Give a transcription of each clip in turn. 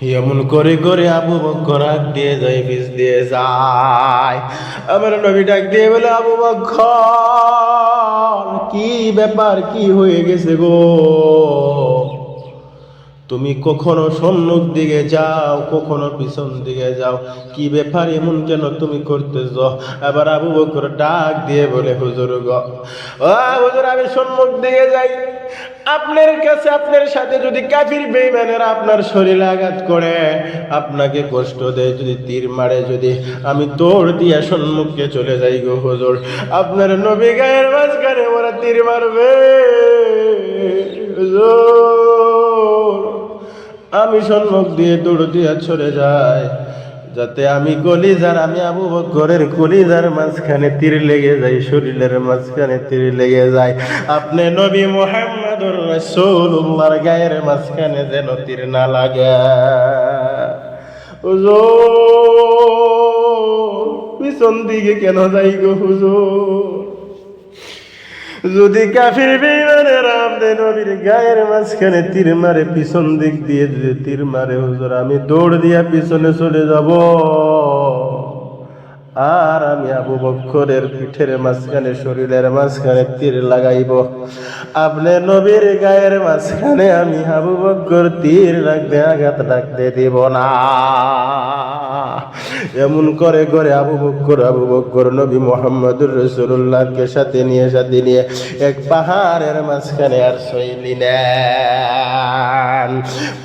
এমন করে করে আবু বক্কর আগ দিয়ে যায় পিস দিয়ে যায়। আমার নবী ডাক দিয়ে বলে, আবু বক্কর, কি ব্যাপার, কি হয়ে গেছে গো? তুমি কখনো সম্মুখ দিকে যাও, কখনো পিছন দিকে যাও। কি ব্যাপার, এমন কেন তুমি করতেছ? এবার আবু বকর ডাক দিয়ে বলে, হুজুর গ হুজুর, আমি সম্মুখ দিকে যাই আপনার কাছে আপনার সাথে যদি কাফির বেইমানেরা আপনার শরীরে আঘাত করে, আপনাকে কষ্ট দেয় যদি তীর মারে, যদি আমি তোর দিয়া সম্মুখে চলে যাই গো হুজুর, আপনার নবী গায়ের মাঝখানে ওরা তীর মারবে। আমি সম্মুখ দিয়ে দৌড় দিয়া ছড়ে যাই। যাতে আমি কলিজার, আমি আবু বকরের কলিজার মাঝখানে তীর লেগে যাই শরীরের মাঝখানে তীর লেগে যায়। আপনি নবী মোহাম্মদুর রাসূলুল্লাহর গায়ের মাঝখানে যেন তীর না লাগে। হুজুর, পিছন দিকে কেন যাই গো হুজুর? যদি কাফির বেইমানের আপনি নবীর গায়ের মাঝখানে তীর মারে, পিছন দিক দিয়ে যদি তীর মারে, হুজুর, আমি দৌড় দিয়া পিছনে চলে যাব। আর আমি আবু বক্ষরের পিঠের মাঝখানে, শরীরের মাঝখানে তীর লাগাইব। আপনি নবীর গায়ের মাঝখানে আমি আবু বক্ষর তীর রাখতে, আঘাত রাখতে দিব না। এমন করে করে আবু বক্কর আবু বক্কর নবী মোহাম্মদুর রসুল্লাহকে সাথে নিয়ে সাথে নিয়ে এক পাহাড়ের মাঝখানে আর শৈলিলেন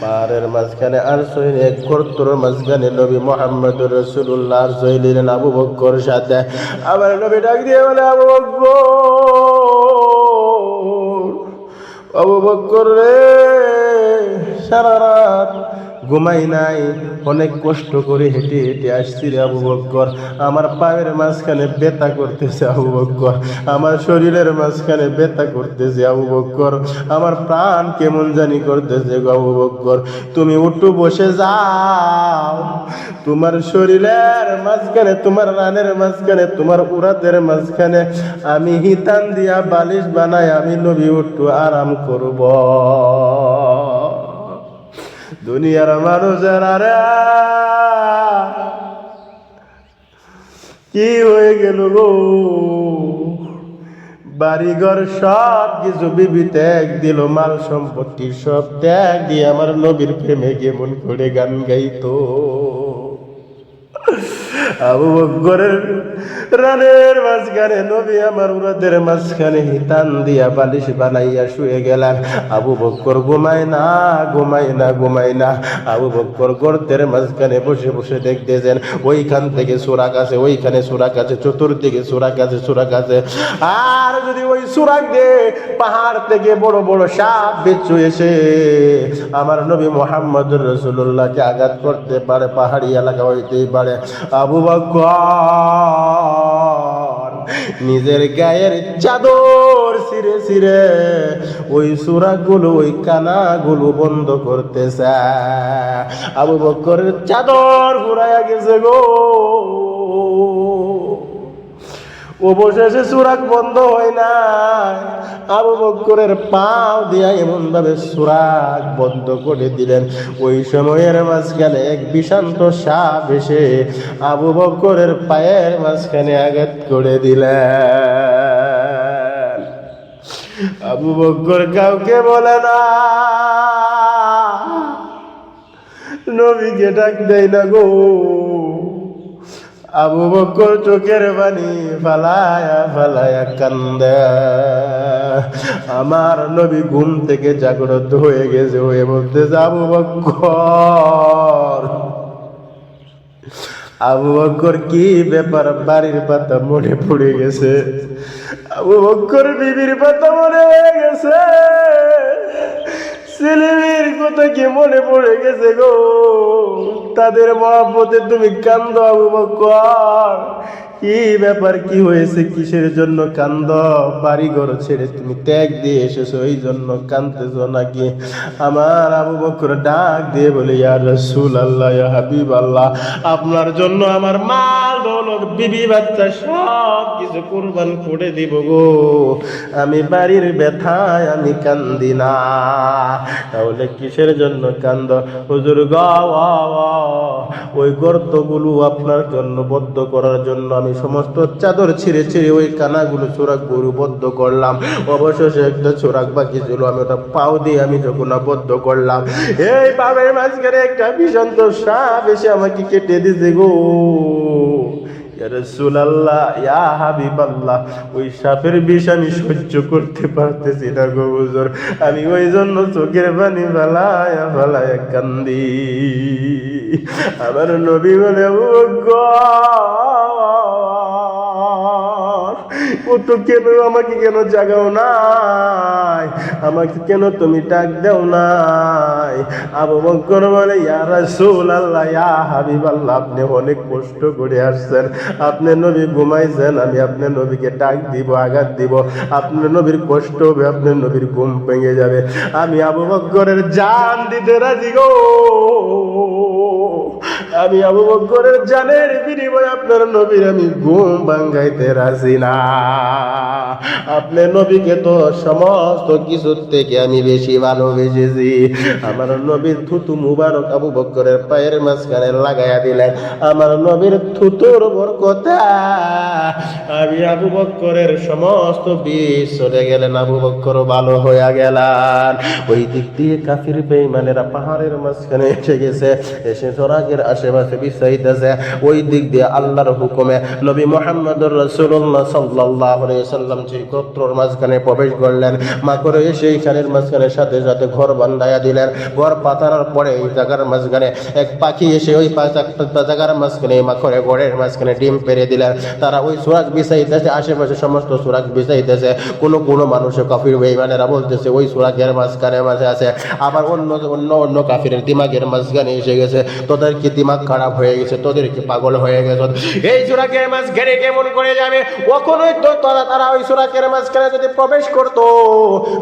পাহাড়ের মাঝখানে আর শৈল, এক কর্তর মাঝখানে নবী মোহাম্মদুর রসুল্লাহ আর শৈলিলেন আবু বক্কর সাথে। আবার নবী ডাক দিয়ে বলে, আবু বক্কর আবু বক্কর রে, সারা রাত ঘুমাই নাই। অনেক কষ্ট করে হেঁটে হেঁটে আসছি রে আবু বক্কর। আমার পায়ের মাঝখানে ব্যথা করতেছে আবু বক্কর। আমার শরীরের মাঝখানে ব্যথা করতেছে আবু বক্কর। আমার প্রাণ কেমন জানি করতেছে আবু বক্কর। তুমি উঠু, বসে যাও। তোমার শরীরের মাঝখানে, তোমার রানের মাঝখানে, তোমার উড়াদের মাঝখানে আমি হিতান দিয়া বালিশ বানাই, আমি নবী উঠু, আরাম করব। দুনিয়ার মানুষের আরে কি হয়ে গেল গো? বাড়িঘর সব কিছু বিবি ত্যাগ দিল, মাল সম্পত্তি সব ত্যাগ দিয়ে আমার নবীর প্রেমে কেমন করে গান গাইতো। আবু বকরের রানের মাঝখানে নবী আমার উরাদের মাঝখানে হিতান দিয়া বালিশ বানাইয়া শুয়ে গেলেন। আবু বক্কর ঘুমায় না ঘুমায় না ঘুমায় না। আবু বক্কর গর্তের মাঝখানে বসে বসে দেখতেছেন, ওইখান থেকে সুরাক আছে, ওইখানে সুরাক আছে, চতুর্দিকে সুরাক আছে সুরাক আছে। আর যদি ওই সুরাক দিয়ে পাহাড় থেকে বড় বড় সাপ বিচ্ছু এসে আমার নবী মোহাম্মদ রসুল্লাহকে আঘাত করতে পারে, পাহাড়ি এলাকা হইতেই পারে। আবু নিজের গায়ের চাদর সিরে সিরে ওই সুরাগুলো, ওই কানাগুলো বন্ধ করতেছে। আবু বকরের চাদর ঘুরাইয়া গেছে গো। অবশেষে সুরাক বন্ধ হয় না আবু বক্করের পাও দিয়া এমন ভাবে সুরাক বন্ধ করে দিলেন। ওই সময়ের মাঝখানে এক বিষান্ত সাপ এসে আবু বক্করের পায়ের মাঝখানে আঘাত করে দিলেন। আবু বক্কর কাউকে বলে না। নবীকে ডাক দেয় না গো। আবু বকর চোখের বাণী ফালায়া ফালায়া কান্দে। আমার নবী ঘুম থেকে জাগ্রত হয়ে গেছে হয়ে বলতে আবু বকর আবু বকর, কি ব্যাপার? বাড়ির পাতা মনে পড়ে গেছে। আবু বকর, বিবির পাতা মনে হয়ে গেছে। ছেলেমেয়ের কথা কি মনে পড়ে গেছে গো? তাদের মহাপতে তুমি কান্দ, আবু কি ব্যাপার, কি হয়েছে, কিসের জন্য কান্দ? বাড়ি ঘর ছেড়ে তুমি ত্যাগ দিয়ে এসেছ, এই জন্য কান্দতেছো নাকি? আমার আবু বকর ডাক দিয়ে বলে, ইয়া রসুল আল্লাহ হাবিব আল্লাহ আপনার জন্য আমার মাল বিবি বাচ্চা, সব কিছু কুরবান করে দিব গো। আমি বাড়ির ব্যথায় আমি কান্দি না। তাহলে কিসের জন্য কান্দ? হুজুর গাওয়া ওই গর্তগুলো আপনার জন্য বদ্ধ করার জন্য আমি সমস্ত চাদর ছিঁড়ে ছিঁড়ে ওই কানাগুলো চোরাক গরু বদ্ধ করলাম। অবশেষে একটা চোরাক বাকি ছিল, আমি ওটা পাও দিয়ে আমি যখন বদ্ধ করলাম, এই পাবের মাঝখানে একটা বিষান্ত সাপ এসে আমাকে কেটে দিছে গো। ইয়া ওই আমি সহ্য করতে পারতেছি না আমি ওই জন্য চোখের পানি ফালায়া ফালায়া কান্দি। আমার নবী বলে, ও ও কেন আমাকে কেন জাগাও নাই? আমাকে কেন তুমি ডাক দেও নাই? আবু বকর বলে, ইয়া রাসূলুল্লাহ, ইয়া হাবিবাল্লাহ, আপনি অনেক কষ্ট করে আসছেন। আপনি নবী ঘুমাইছেন, আমি আপনার নবীকে ডাক দিব, আঘাত দিব। আপনার নবীর কষ্ট হবে আপনার নবীর ঘুম ভেঙে যাবে। আমি আবু বকরের জান দিতে রাজি গো। আমি আবু বকরের জানের বিনিময়ে আপনার নবীর আমি ঘুম ভাঙ্গাইতে রাজি না। আপনি নবীকে তো সমস্ত কিছুর থেকে আমি বেশি ভালোবেসেছি। আমার নবীর থুতু মুবারক আবু বকরের পায়ের মাঝখানে লাগাইয়া দিলেন। আমার নবীর থুতুর বরকতা আমি আবু বকরের সমস্ত বিষ চলে গেলেন। আবু বকর ভালো হইয়া গেলেন। ওই দিক দিয়ে কাফির বেইমানেরা পাহাড়ের মাঝখানে এসে গেছে। এসে সরাগের ওই দিক দিয়ে আল্লাহর হুকুমে নবী মোহাম্মদুর রসুল্লাহ সাল্লাহ সাল্লাম গোত্রর মাঝখানে প্রবেশ করলেন মা করে সেইখানের মাঝখানে সাথে সাথে ঘর বান্ধাইয়া দিলেন। ঘর পাতানোর পরে জায়গার মাঝখানে এক পাখি এসে ওই জায়গার মাঝখানে মা করে ঘরের মাঝখানে ডিম পেরে দিলেন। তারা ওই সুরাগ বিছাইতেছে, আশেপাশে সমস্ত সুরাগ বিছাইতেছে। কোনো কোনো মানুষে কাফির বেইমানেরা বলতেছে, ওই সুরাগের মাঝখানে মাঝে আছে। আবার অন্য অন্য অন্য কাফিরের দিমাগের মাঝখানে এসে গেছে। তোদের কি দিমাগ খারাপ হয়ে গেছে, তোদের কি পাগল হয়ে গেছে? এই সুরাগের মাঝখানে কেমন করে যাবে? কখনোই তো তারা তারা ওই সুরাগের মাঝখানে যদি প্রবেশ করতো,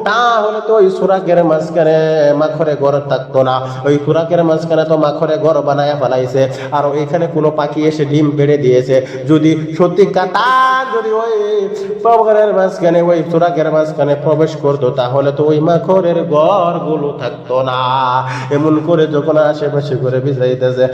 তাহলে তো ওই সুরাগের মাঝখানে মাখরে ঘর থাকতো না। ওই সুরাগের মাঝখানে তো মাখরে ঘর বানায় ফেলাইছে, আর এখানে কোনো পাখি এসে ডিম বেড়ে দিয়েছে। যদি সত্যি কাটা যদি ওই প্রবাহের মাঝখানে, ওই সুরাগের মাঝখানে প্রবেশ করতো, তাহলে তো ওই মাখরের ঘর ঘরগুলো থাকতো না। এমন করে যখন আশেপাশে করে বিজাইতেছে